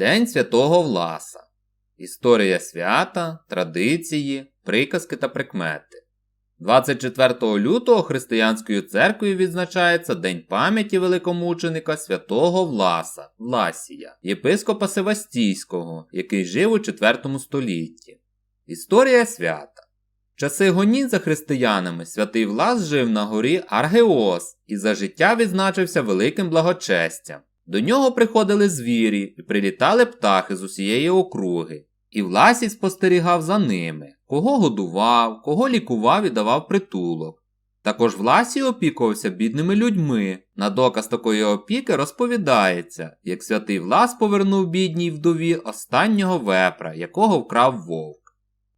День Святого Власа. Історія свята, традиції, приказки та прикмети. 24 лютого християнською церквою відзначається День пам'яті великомученика святого Власа, Власія, єпископа Севастійського, який жив у 4 столітті. Історія свята. В часи гонінь за християнами святий Влас жив на горі Аргеос і за життя відзначився великим благочестям. До нього приходили звірі прилітали птахи з усієї округи. І Власій спостерігав за ними, кого годував, кого лікував і давав притулок. Також Власій опікувався бідними людьми. На доказ такої опіки розповідається, як святий Влас повернув бідній вдові останнього вепра, якого вкрав вовк.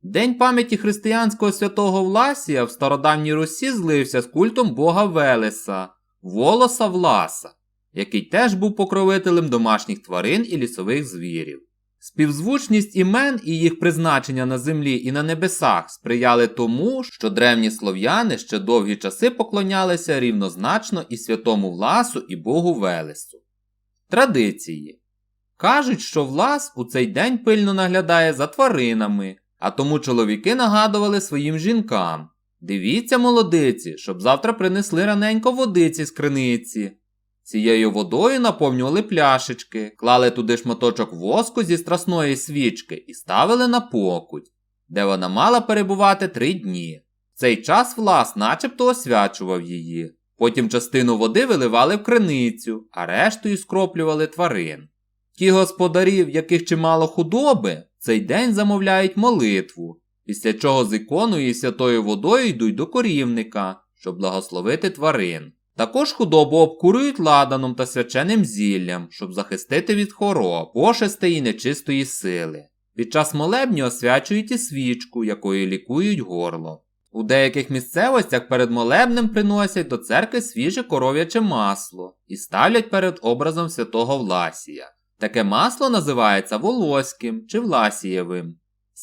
День пам'яті християнського святого Власія в стародавній Русі злився з культом бога Велеса, волоса Власа, який теж був покровителем домашніх тварин і лісових звірів. Співзвучність імен і їх призначення на землі і на небесах сприяли тому, що древні слов'яни ще довгі часи поклонялися рівнозначно і святому Власу, і Богу Велесу. Традиції кажуть, що Влас у цей день пильно наглядає за тваринами, а тому чоловіки нагадували своїм жінкам Дивіться, молодиці, щоб завтра принесли раненько водиці з криниці. Цією водою наповнювали пляшечки, клали туди шматочок воску зі страсної свічки і ставили на покуть, де вона мала перебувати три дні. В цей час влас начебто освячував її. Потім частину води виливали в криницю, а рештою скроплювали тварин. Ті господарі, в яких чимало худоби, цей день замовляють молитву, після чого з іконою і святою водою йдуть до корівника, щоб благословити тварин. Також худобу обкурюють ладаном та свяченим зіллям, щоб захистити від хвороб, пошести і нечистої сили. Під час молебні освячують і свічку, якою лікують горло. У деяких місцевостях перед молебнем приносять до церкви свіже коров'яче масло і ставлять перед образом святого Власія. Таке масло називається волоським чи власієвим.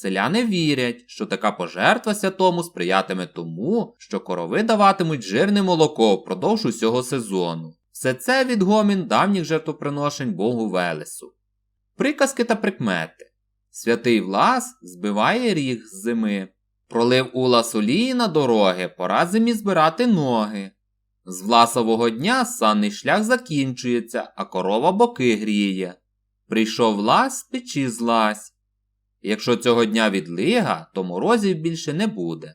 Селяни вірять, що така пожертва святому сприятиме тому, що корови даватимуть жирне молоко впродовж усього сезону. Все це відгомін давніх жертвоприношень Богу Велесу. Приказки та прикмети. Святий Влас збиває ріг з зими. Пролив улас олії на дороги, пора зимі збирати ноги. З власового дня санний шлях закінчується, а корова боки гріє. Прийшов влас, печі злазь. Якщо цього дня відлига, то морозів більше не буде.